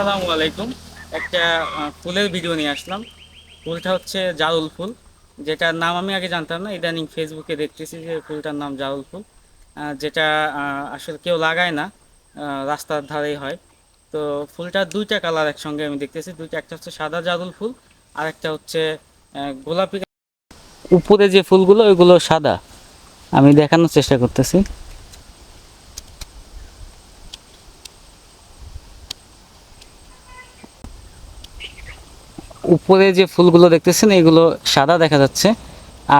আসসালামু আলাইকুম। একটা ফুলের ভিডিও নিয়ে আসলাম। ফুলটা হচ্ছে জারুল ফুল। যেটার নাম আমি আগে জানতাম না, ইদানিং ফেসবুকে দেখতেছি যে ফুলটার নাম জারুল ফুল। যেটা আসলে কেউ লাগায় না রাস্তার ধারেই হয়। তো ফুলটার দুইটা কালার একসঙ্গে আমি দেখতেছি। দুইটা, একটা হচ্ছে সাদা জারুল ফুল, আর একটা হচ্ছে গোলাপি। উপরে যে ফুলগুলো, ওইগুলো সাদা। আমি দেখানোর চেষ্টা করতেছি। উপরে যে ফুলগুলো দেখতেছেন এগুলো সাদা দেখা যাচ্ছে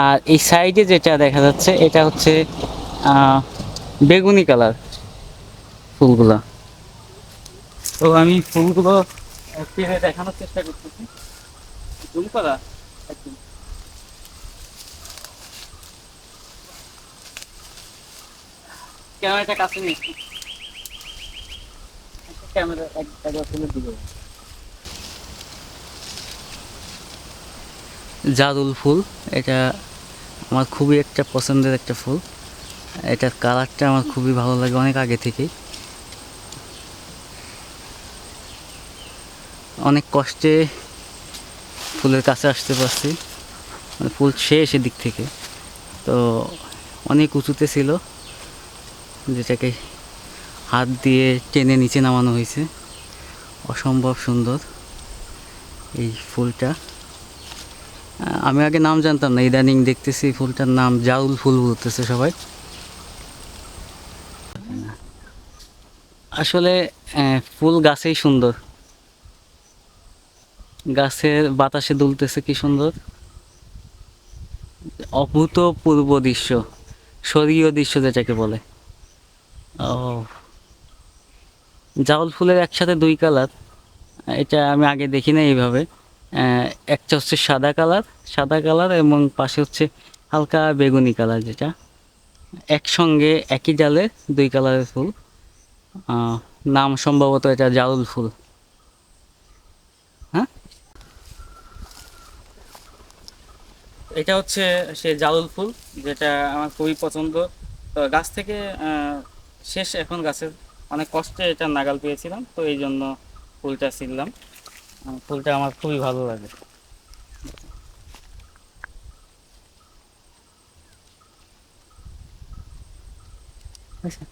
আর এই সাইডে যেটা দেখা যাচ্ছে এটা হচ্ছে বেগুনি কালার ফুলগুলো তো আমি ফুলগুলো দেখানোর চেষ্টা করতেছি ক্যামেরাটা কাছে নিয়ে ক্যামেরা এক- একবার তুলে দিবে জাদুল ফুল। এটা আমার খুবই একটা পছন্দের একটা ফুল। এটার কালারটা আমার খুবই ভালো লাগে অনেক আগে থেকেই। অনেক কষ্টে ফুলের কাছে আসতে পারছি। মানে ফুল শেষ এদিক থেকে। তো অনেক উঁচুতে ছিল, যেটাকে হাত দিয়ে টেনে নিচে নামানো হয়েছে। অসম্ভব সুন্দর এই ফুলটা। আমি আগে নাম জানতাম না, ইদানিং দেখতেছি ফুলটার নাম জাউল ফুল বলতেছে সবাই। আসলে ফুল গাছেই সুন্দর। গাছের বাতাসে দুলতেছে কি সুন্দর। অভূতপূর্ব দৃশ্য, স্বর্গীয় দৃশ্য যেটাকে বলে। ও। জাউল ফুলের একসাথে দুই কালার, এটা আমি আগে দেখি না এইভাবে। একটা হচ্ছে সাদা কালার সাদা কালার এবং পাশে হচ্ছে হালকা বেগুনি কালার যেটা। একসঙ্গে একই ডালে দুই কালারের ফুল। নাম সম্ভবত এটা জাউল ফুল। হ্যাঁ? এটা হচ্ছে সে জাউল ফুল, যেটা আমার খুবই পছন্দ। তো গাছ থেকে শেষ এখন গাছের অনেক কষ্টে এটা নাগাল পেয়েছিলাম, তো এই জন্য ফুলটা ছিললাম ফুলটা আমার খুবই ভালো লাগে। আচ্ছা।